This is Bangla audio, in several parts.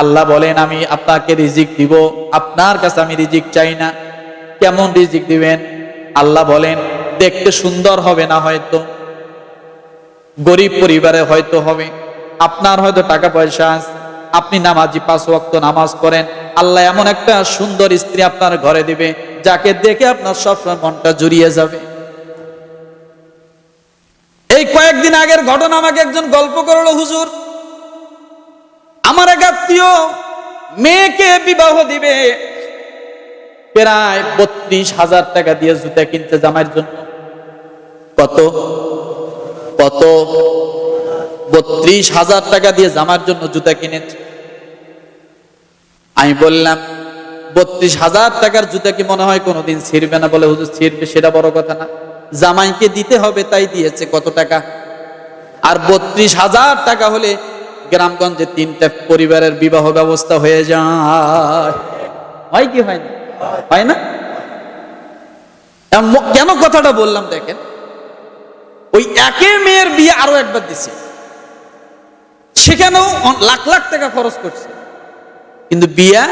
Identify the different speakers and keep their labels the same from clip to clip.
Speaker 1: আল্লাহ বলেন, আমি আপনাকে রিজিক দিব। আপনার কাছে আমি রিজিক চাই না। কেমন রিজিক দিবেন? আল্লাহ বলেন, দেখতে সুন্দর হবে না হয়তো। গরিব পরিবারে হয়তো হবে। আপনার হয়তো টাকা পয়সা আছে। আপনি নামাজি পাঁচ ওয়াক্ত নামাজ পড়েন। আল্লাহ এমন একটা সুন্দর স্ত্রী আপনার ঘরে দিবে, যাকে দেখে আপনার সবসময় মনটা জুড়িয়ে যাবে। এই কয়েকদিন আগের ঘটনা আমাকে একজন গল্প করল, হুজুর। আমার এক আত্মীয় মেয়েকে বিবাহ দিবে। প্রায় বত্রিশ হাজার টাকা দিয়ে জুতা কিনতে জামাইয়ের জন্য। কত? কত? বত্রিশ হাজার টাকা দিয়ে জামার জন্য জুতা কিনেছে। আমি বললাম, বত্রিশ হাজার টাকার জুতা কি মনে হয় কোনোদিন ছিঁড়বে না? বলে, হুজুর, ছিঁড়বে সেটা বড় কথা না। জামাইকে দিতে হবে, তাই দিয়েছে। কত টাকা? আর বত্রিশ হাজার টাকা হলে গ্রামগঞ্জে তিনটা পরিবারের বিবাহ ব্যবস্থা হয়ে যায়। হয় কি হয় না? হয় না? কেন কথাটা বললাম দেখেন? ওই একে মেয়ের বিয়ে আরও একবার দিছে। সেখানেও লাখ লাখ টাকা খরচ করছে। কিন্তু বিয়া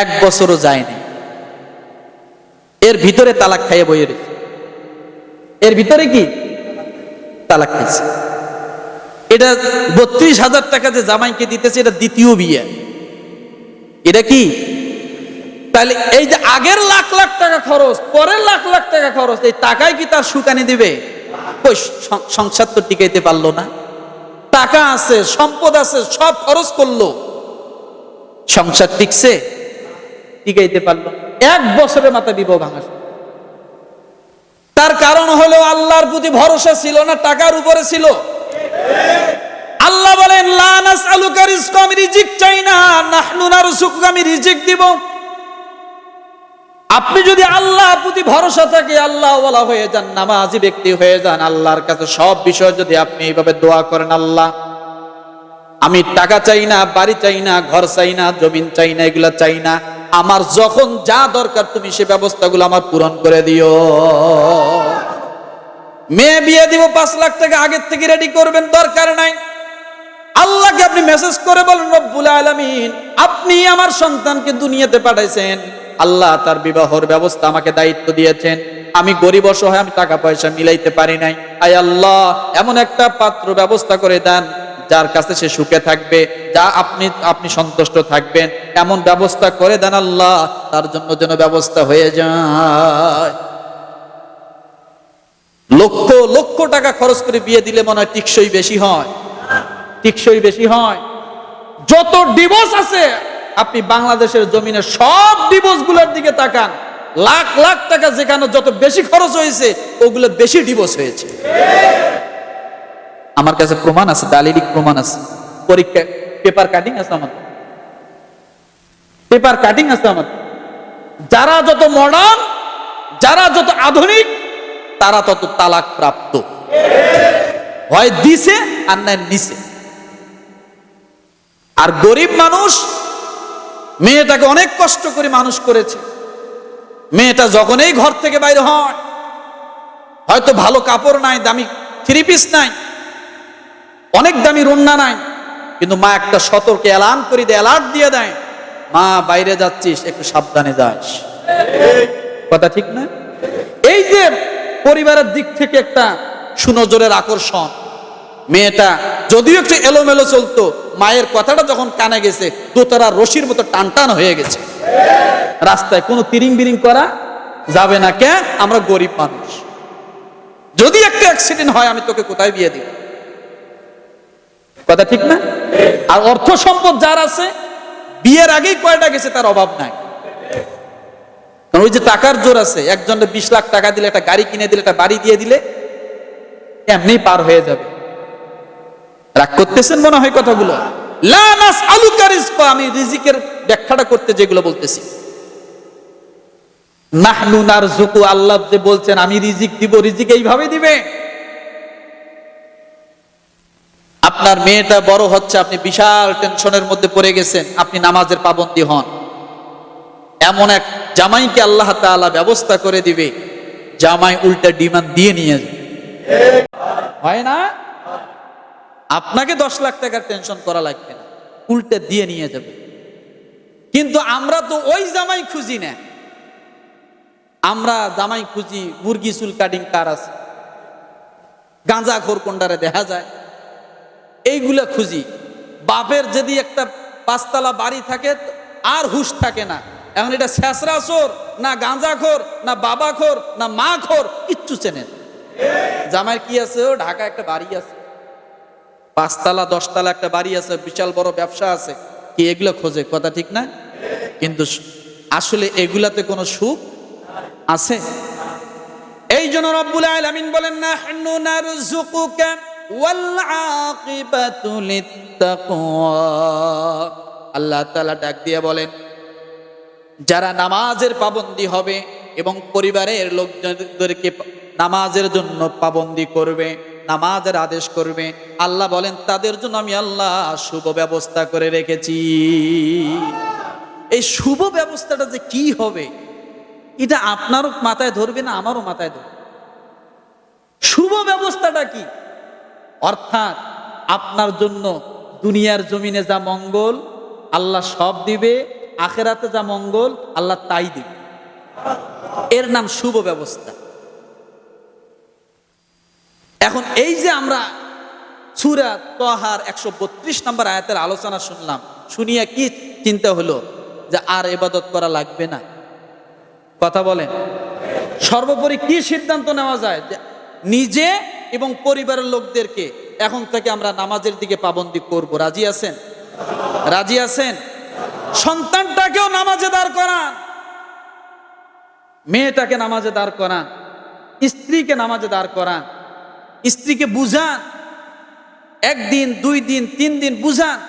Speaker 1: এক বছরও যায়নি। এর ভিতরে তালাক খাইয়ে বইয়ে রেখেছে এর ভিতরে কি? তালাক খাইছে। এটা বত্রিশ হাজার টাকা যে জামাইকে দিতেছে, এটা দ্বিতীয় বিয়ে। এটা কি? তাহলে এই যে আগের লাখ লাখ টাকা খরচ, পরের লাখ লাখ টাকা খরচ, এই টাকায় কি তার সুকানি দিবে? কই সংসার তো টিকাইতে পারল না। টাকা আছে, সম্পদ আছে, সব খরচ করল। সংসার টিকছে, টিকাইতে পারল এক বছরের মাথা বিবাহ ভাঙা তার কারণ হলো আল্লাহর প্রতি ভরসা ছিল না, টাকার উপরে ছিল। আল্লাহ বলেন, লা নাসআলুকা রিজকা, আমি রিজিক চাই না। নাহনু নারযুকুকা আমি রিজিক দিব। আপনি যদি আল্লাহ প্রতি ভরসা থাকে আল্লাহ ওয়ালা হয়ে যান, নামাজি ব্যক্তি হয়ে যান, আল্লাহর কাছে সব বিষয় যদি আপনি এইভাবে দোয়া করেন, আল্লাহ, আমি টাকা চাই না, বাড়ি চাই না, ঘর চাই না, জমিন চাই না, এগুলা চাই না। আমার যখন যা দরকার, তুমি সে ব্যবস্থাগুলো আমার পূরণ করে দিও। মেয়ে বিয়ে দিব, পাঁচ লাখ টাকা আগের থেকে রেডি করবেন, দরকার নাই। আল্লাহকে আপনি মেসেজ করে বলেন, রব্বুল আলামিন, আপনি আমার সন্তানকে দুনিয়াতে পাঠাইছেন। আল্লাহ তার বিবাহর ব্যবস্থা আমাকে দায়িত্ব দিয়েছেন। আমি গরিব অসহায়, আমি টাকা পয়সা মিলাইতে পারি নাই। আয় আল্লাহ, এমন একটা পাত্র ব্যবস্থা করে দেন, যার কাছে সে সুখে থাকবে, যা আপনি আপনি সন্তুষ্ট থাকবেন। এমন ব্যবস্থা করে দেন আল্লাহ, তার জন্য যেন ব্যবস্থা হয়ে যায়। লক্ষ লক্ষ টাকা খরচ করে বিয়ে দিলে মনে হয় টিকসই বেশি হয়। টিকসই বেশি হয়। যত ডিভোর্স আছে, আপনি বাংলাদেশের জমিনে সব ডিভোর্সগুলোর দিকে তাকান। লাখ লাখ টাকা যেখানে যত বেশি খরচ হয়েছে, ওগুলো বেশি ডিভোর্স হয়েছে। আমার কাছে প্রমাণ আছে, দালিলিক প্রমাণ আছে। পরীক্ষা পেপার কাটিং আছে আমার। পেপার কাটিং আছে আমার। যারা যত মডার্ন যারা যত আধুনিক তারা তত তালাক প্রাপ্ত। হয় দিছে আর নাই নিছে। আর গরিব মানুষ, মেয়েটাকে অনেক কষ্ট করে মানুষ করেছে। মেয়েটা যখনই ঘর থেকে বাইরে হয়, হয়তো ভালো কাপড় নাই, দামি থ্রি পিস নাই, অনেক দামি রন্না নাই, কিন্তু মা একটা সতর্ক অ্যালার্ম করে দেয়, অ্যালার্ট দিয়ে দেয়, মা, বাইরে যাচ্ছিস, একটু সাবধানে যাস। কথা ঠিক না? পরিবারের দিক থেকে একটা সুনজরের আকর্ষণ। মেয়েটা যদিও একটু এলোমেলো চলতো, মায়ের কথাটা যখন কানে গেছে দোতারা রশির মতো টান হয়ে গেছে। রাস্তায় কোনো তিরিং বিরিং করা যাবে না, কে? আমরা গরিব মানুষ। যদি একটা অ্যাক্সিডেন্ট হয়, আমি তোকে কোথায় বিয়ে দিব? কথা ঠিক না? আর অর্থ সম্পদ যার আছে, বিয়ের আগেই কয়টা গেছে তার অভাব নাই। ওই যে টাকার জোর আছে, একজনের বিশ লাখ টাকা দিলে, একটা গাড়ি কিনে দিলে, একটা বাড়ি দিয়ে দিলে, এমনি পার হয়ে যাবে। রাগ করতেছেন মনে হয় কথাগুলো? আমি রিজিকের ব্যাখ্যাটা করতে যেগুলো বলতেছি। আল্লাহ যে বলছেন, আমি রিজিক দিব, রিজিক এইভাবে দিবে। আপনার মেয়েটা বড় হচ্ছে, আপনি বিশাল টেনশনের মধ্যে পড়ে গেছেন, আপনি নামাজের পাবন্দি হন। এমন এক জামাইকে আল্লাহ তাআলা ব্যবস্থা করে দিবে। জামাই উল্টা ডিমান্ড দিয়ে নিয়ে যাবে হয় না? আপনাকে দশ লাখ টাকার টেনশন করা লাগবে না। উল্টে দিয়ে নিয়ে যাবে। কিন্তু আমরা তো ওই জামাই খুঁজি না। আমরা জামাই খুঁজি, মুরগি চুল কাটিং কার আছে? গাঁজা খোর কোনটারে দেখা যায়? এইগুলা খুঁজি। বাপের যদি একটা পাঁচতলা বাড়ি থাকে, আর হুশ থাকে না। এখন এটা শেষরা চোর, না গাঁজা খোর, না বাবা খোর, না মা খোর, কিচ্ছু চেনেন জামাইয়ের কি আছে ঢাকা একটা বাড়ি আছে। পাঁচতলা, দশতলা একটা বাড়ি আছে, বিশাল বড় ব্যবসা আছে। কি এগুলো খোঁজে? কথা ঠিক না? কিন্তু আসলে এগুলাতে কোনো সুখ আছে? এই জন্য রব্বুল আলামিন বলেন না হান্নু নারযুকুকা ওয়াল আকিবাতু লিত্তাকওয়া আল্লাহ তাআলা ডাক দিয়ে বলেন যারা নামাজের পাবন্দি হবে এবং পরিবারের লোকজনদেরকে নামাজের জন্য পাবন্দি করবে, নামাজের আদেশ করবে, আল্লাহ বলেন, তাদের জন্য আমি আল্লাহ শুভ ব্যবস্থা করে রেখেছি। এই শুভ ব্যবস্থাটা যে কি হবে, এটা আপনারও মাথায় ধরবে না আমারও মাথায় ধরবে। শুভ ব্যবস্থাটা কি? অর্থাৎ আপনার জন্য দুনিয়ার জমিনে যা মঙ্গল, আল্লাহ সব দিবে আখেরাতে যা মঙ্গল, আল্লাহ তাই দিবে। এর নাম শুভ ব্যবস্থা। এখন এই যে আমরা সুরা তহার একশো বত্রিশ নম্বর আয়াতের আলোচনা শুনলাম, শুনিয়া কি চিন্তা হলো? যে আর এবাদত করা লাগবে না। কথা বলেন। সর্বোপরি কি সিদ্ধান্ত নেওয়া যায়? যে নিজে এবং পরিবারের লোকদেরকে এখন থেকে আমরা নামাজের দিকে পাবন্দি করব। রাজি আছেন? রাজি আছেন? সন্তানটাকেও নামাজে দাঁড় করান। মেয়েটাকে নামাজে দাঁড় করান। স্ত্রীকে নামাজে দাঁড় করান। স্ত্রীকে বুঝান। একদিন, দুই দিন, তিন দিন বুঝান।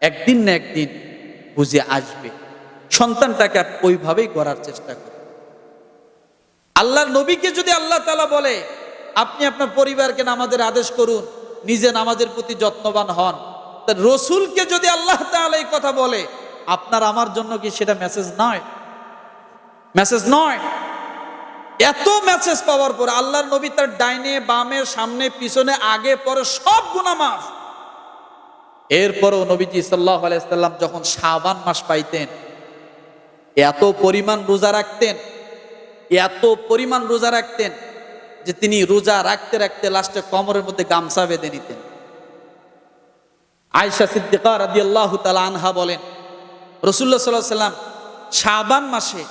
Speaker 1: একদিন না একদিন বুঝে আসবে। সন্তানটাকে ওইভাবেই করার চেষ্টা করেন। আল্লাহর নবীকে যদি আল্লাহ তালা বলে, আপনি আপনার পরিবারকে নামাজের আদেশ করুন, নিজে নামাজের প্রতি যত্নবান হন। রসুলকে যদি আল্লাহ তাআলা এই কথা বলে, আপনার আমার জন্য কি সেটা মেসেজ নয়? মেসেজ নয়। এত মেসেজ পাওয়ার পর আল্লাহর নবী তার ডাইনে, বামে, সামনে, পিছনে, আগে, পরে সব গুনাহ মাফ। এরপরও নবীজি সাল্লাহ আলাইসাল্লাম যখন শাবান মাস পাইতেন, এত পরিমাণ রোজা রাখতেন, এত পরিমাণ রোজা রাখতেন যে তিনি রোজা রাখতে রাখতে লাস্টে কমরের মধ্যে গামছা বেঁধে নিতেন। আয়সা সিদ্দিকা রাদি আল্লাহ আনহা বলেন রসুল্লাহ সাল্লাহ সাল্লাম শাবান মাসে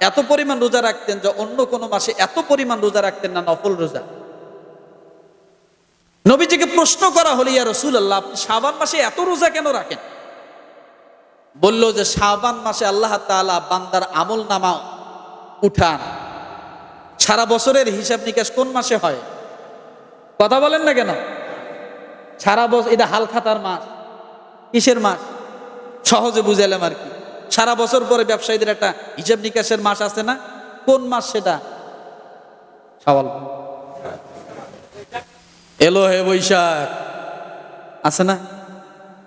Speaker 1: এত পরিমাণ রোজা রাখতেন যে অন্য কোনো মাসে এত পরিমাণ রোজা রাখতেন না, নফল রোজা। নবীজিকে প্রশ্ন করা হলো, ইয়া রসুল আল্লাহ আপনি শাবান মাসে এত রোজা কেন রাখেন? বলল যে, শাবান মাসে আল্লাহ তাআলা বান্দার আমল নামা উঠান। সারা বছরের হিসাব নিকাশ কোন মাসে হয়? কথা বলেন না কেন? সারা বছর এটা হালখাতার মাস কিসের মাস, সহজে বুঝাইলাম আর কি। সারা বছর পরে ব্যবসায়ীদের একটা হিসাব নিকাশের মাস আছে না? কোন মাস সেটা? সওয়াল। এলো হে বৈশাখ। আছে না?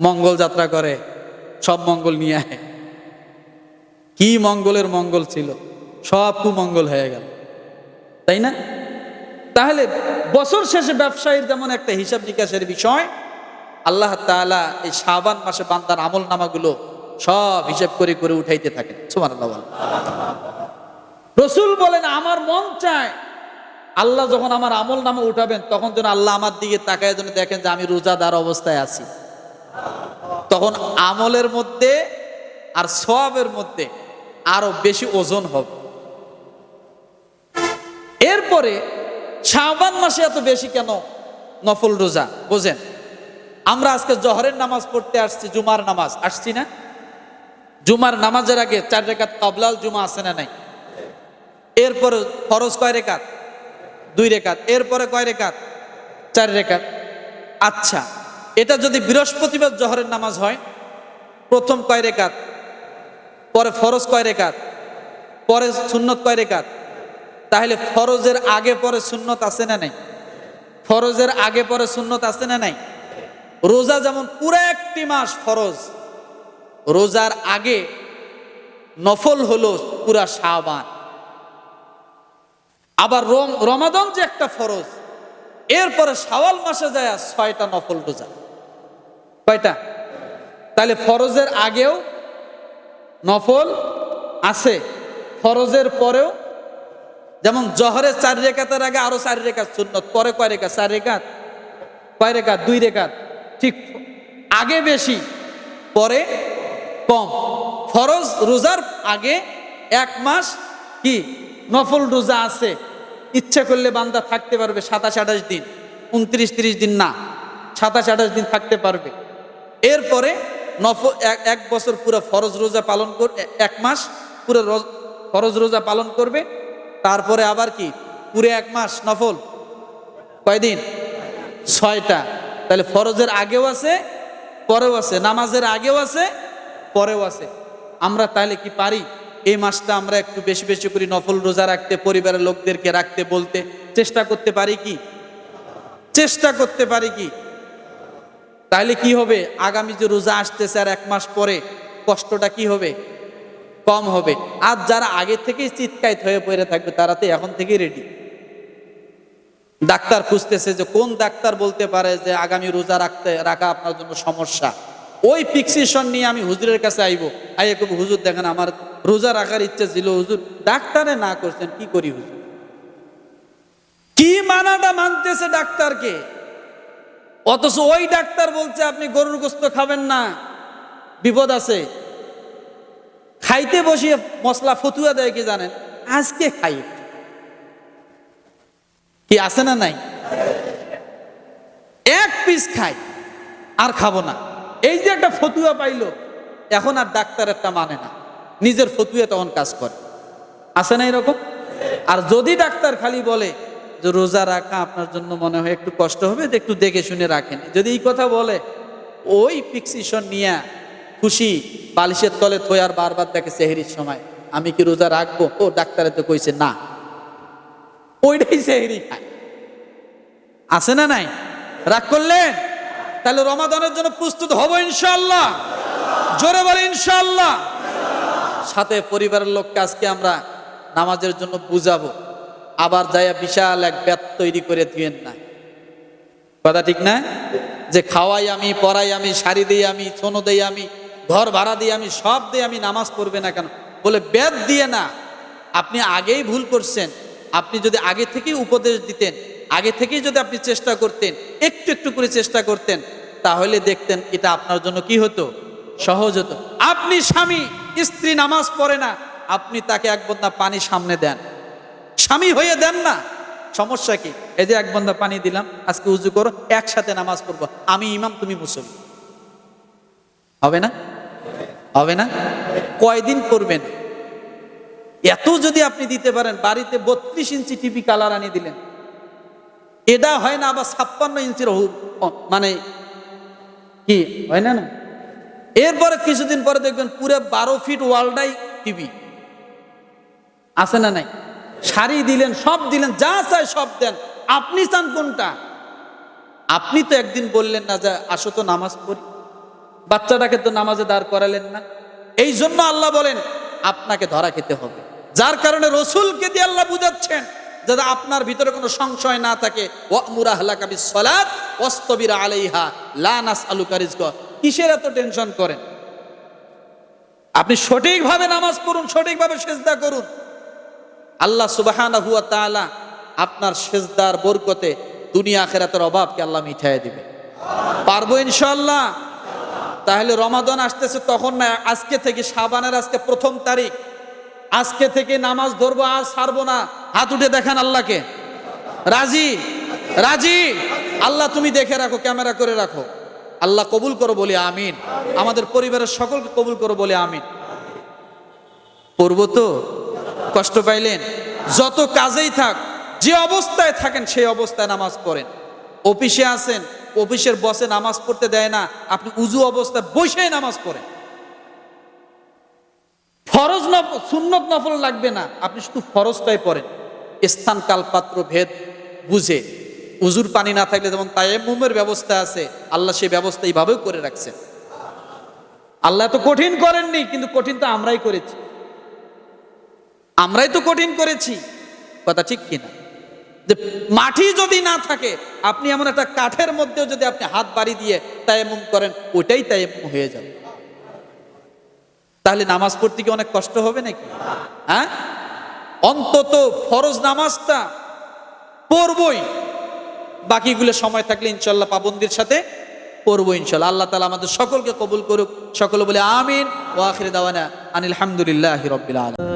Speaker 1: মঙ্গল যাত্রা করে, সব মঙ্গল নিয়ে আয়। কি মঙ্গলের মঙ্গল ছিল? সব কুমঙ্গল হয়ে গেল। তাই না? তাহলে বছর শেষে ব্যবসায়ীর যেমন একটা হিসাব নিকাশের বিষয়, আল্লাহ তাআলা এই শাবান মাসে বান্দার আমল নামাগুলো সব হিসাব করে করে উঠাইতে থাকেন। রসুল বলেন, আমার মন চায় আল্লাহ যখন আমার আমল নামা উঠাবেন, তখন যেন আল্লাহ আমার দিকে তাকায়, যেন দেখেন যে আমি রোজাদার অবস্থায় আছি। তখন আমলের মধ্যে আর সবের মধ্যে আরও বেশি ওজন হবে। এরপরে শাহবান মাসে এত বেশি কেন? নফল রোজা, বোঝেন? আমরা আজকে জহরের নামাজ পড়তে আসছি, জুমার নামাজ, আসছি না? জুমার নামাজের আগে চার রেখাত কাবলাল জুমা আছে না নাই? এরপরে ফরজ কয় রেখাত? দুই রেখাত। এরপরে কয় রেখাত? চার রেখাত। আচ্ছা এটা যদি বৃহস্পতিবার জহরের নামাজ হয়, প্রথম কয় রেখাত? পরে ফরজ কয় রেখাত? পরে সুন্নত কয় রেখাত? তাহলে ফরজের আগে পরে সুন্নত আছে না নাই? ফরজের আগে পরে সুন্নত আছে না নাই? রোজা যেমন পুরো একটি মাস ফরজ, রোজার আগে নফল হলো পুরা শাহবান আবার রম, রমাদন যে একটা ফরজ, এরপরে শাওয়াল মাসে যায় ছয়টা নফল রোজা। কয়টা? তাহলে ফরজের আগেও নফল আছে, ফরজের পরেও যেমন জহরের চার রেখাতের আগে আরও চার রেখাত সুন্নত, পরে কয় রেখা চার রেখাত। কয় রেখাত? দুই রেখাত। ঠিক আগে বেশি, পরে কম। ফরজ রোজার আগে এক মাস কি? নফল রোজা আছে। ইচ্ছা করলে বান্দা থাকতে পারবে সাতাশ আঠাশ দিন। উনত্রিশ তিরিশ দিন না। সাতাশ আঠাশ দিন থাকতে পারবে। এরপরে নফ এক- বছর পুরো ফরজ রোজা পালন কর এ- এক মাস পুরো রোজ- ফরজ রোজা পালন করবে। তারপরে আবার কি? পুরো এক মাস নফল। কয়দিন? ছয়টা। তাহলে ফরজের আগেও আছে, পরেও আছে। নামাজের আগেও আছে, পরেও আছে। আমরা তাহলে কি পারি? এই মাসটা আমরা একটু বেশি বেশি করে নফল রোজা রাখতে, পরিবারের লোকদেরকে রাখতে, বলতে চেষ্টা করতে পারি কি? চেষ্টা করতে পারি কি? তাহলে কি হবে? আগামী যে রোজা আসতেছে আর এক মাস পরে, কষ্টটা কি হবে? কম হবে। আর যারা আগে থেকেই চিৎকাইত হয়ে পড়ে থাকবে, তারা তো এখন থেকেই রেডি ডাক্তার খুঁজতেছে যে কোন ডাক্তার বলতে পারে যে আগামী রোজা রাখতে, রাখা আপনার জন্য সমস্যা। ওই ফিক্সেশন নিয়ে আমি হুজুরের কাছে আইবো। আইয়ে কব, হুজুর, দেখেন আমার রোজা রাখার ইচ্ছা ছিল, হুজুর, ডাক্তারে না করছেন, কি করি হুজুর? কি মানাটা মানতেছে ডাক্তারকে? অথচ ওই ডাক্তার বলছে, আপনি গরুর গোস্ত খাবেন না। বিপদ আছে। খাইতে বসিয়ে মশলা ফতুয়া দেয় কি জানেন? আজকে খাই। কি আছে না নাই? এক পিস খাই, আর খাব না। এই যে একটা ফতুয়া পাইলো, এখন আর ডাক্তার একটা মানে না। নিজের ফতুয়া তখন কাজ করে। আছে না এরকম? আর যদি ডাক্তার খালি বলে যে রোজা রাখা আপনার জন্য মনে হয় একটু কষ্ট হবে একটু দেখে শুনে রাখেন। যদি এই কথা বলে, ওই ফিক্সিশন নিয়ে খুশি, বালিশের তলে থই আর বারবার দেখে সেহেরির সময়। আমি কি রোজা রাখব? ও ডাক্তারে তো কইছে, না। ওইটাই সেহেরি খায়। আছে না নাই? রাগ করলেন? তাহলে রমাদানের জন্য প্রস্তুত হব ইনশাল্লাহ জোরে বলে ইনশাল্লাহ সাথে পরিবারের লোককে আজকে আমরা নামাজের জন্য বুঝাবো। আবার যাইয়া বিশাল এক ব্যাত তৈরি করে দিয়েন না। কথা ঠিক না? যে খাওয়াই আমি, পড়াই আমি, শাড়ি দিই আমি, সোনো দেই আমি ঘর ভাড়া দিয়ে আমি, সব দিয়ে আমি নামাজ পড়বে না কেন? বলে ব্যাত দিয়ে না। আপনি আগেই ভুল করছেন। আপনি যদি আগে থেকেই উপদেশ দিতেন, আগে থেকেই যদি আপনি চেষ্টা করতেন, একটু একটু করে চেষ্টা করতেন, তাহলে দেখতেন এটা আপনার জন্য কি হতো? সহজ হতো। আপনি স্বামী, স্ত্রী নামাজ পড়ে না, আপনি তাকে এক বন্যা পানি সামনে দেন। স্বামী হয়ে দেন না। সমস্যা কি? এই যে এক বন্ধা পানি দিলাম, আজকে উজু করো, একসাথে নামাজ পড়ব। আমি ইমাম, তুমি মুসলিম হবে না? হবে না? কয়দিন করবেন? এত যদি আপনি দিতে পারেন, বাড়িতে বত্রিশ ইঞ্চি টিভি কালার আনি দিলেন। এটা হয় না, আবার ছাপ্পান্ন ইঞ্চির মানে কি? হয় না না? এরপরে কিছুদিন পরে দেখবেন পুরো বারো ফিট ওয়ার্ল্ডাই টিভি আছে না নাই? শাড়ি দিলেন, সব দিলেন, যা চায় সব দেন। আপনি চান কোনটা? আপনি তো একদিন বললেন না যে আসো তো নামাজ পড়ি। বাচ্চাটাকে তো নামাজে দাঁড় করালেন না। এই জন্য আল্লাহ বলেন, আপনাকে ধরা খেতে হবে। যার কারণে রসুলকে দিয়ে আল্লাহ বুঝাচ্ছেন, যাতে আপনার ভিতরে কোনো সংশয় না থাকে। আলাইহা কিসের এত টেনশন করেন? আপনি সঠিকভাবে নামাজ পড়ুন, সঠিকভাবে সেজদা করুন। আল্লাহ সুবাহানা হুয়া আপনার সেজদার বরকতে দুনিয়া আখেরাতের অভাবকে আল্লাহ মিঠাই দিবে পারব ইনশাল্লাহ তাহলে রমাদান আসতেছে তখন না, আজকে থেকে সাবানের আজকে প্রথম তারিখ। আজকে থেকে নামাজ ধরবো, আর ছাড়বো না। হাত উঠে দেখান আল্লাহকে। রাজি? রাজি? আল্লাহ তুমি দেখে রাখো, ক্যামেরা করে রাখো। আল্লাহ কবুল করো বলে আমিন। আমাদের পরিবারের সকলকে কবুল করো বলে আমিন। পড়ব তো? কষ্ট পাইলেন? যত কাজেই থাক, যে অবস্থায় থাকেন, সেই অবস্থায় নামাজ পড়েন। অফিসে আছেন অফিসের বসে নামাজ পড়তে দেয় না, আপনি উজু অবস্থায় বসেই নামাজ পড়েন। ফরজ নফল সুন্নত নফল লাগবে না, আপনি শুধু ফরজটাই পড়েন। স্থান কাল পাত্র ভেদ, বুঝে। উজুর পানি না থাকলে যেমন তায়াম্মুমের ব্যবস্থা আছে, আল্লাহ সেই ব্যবস্থা এইভাবেও করে রাখছেন। আল্লাহ তো কঠিন করেননি, কিন্তু কঠিন তো আমরাই করেছি। আমরাই তো কঠিন করেছি। কথা ঠিক কিনা? যে মাটি যদি না থাকে, আপনি এমন একটা কাঠের মধ্যেও যদি আপনি হাত বাড়ি দিয়ে তায়াম্মুম করেন, ওইটাই তায়াম্মুম হয়ে যাবে। তাহলে নামাজ পড়তে কি অনেক কষ্ট হবে নাকি? হ্যাঁ? অন্তত ফরজ নামাজটা পড়বই। বাকিগুলো সময় থাকলে ইনশাল্লাহ পাবন্দির সাথে পড়ব ইনশাল্লাহ। আল্লাহ তালা আমাদের সকলকে কবুল করুক। সকলে বলে আমিন। ও আখির দাওয়ানা আনিল হামদুলিল্লাহ রবিল আলম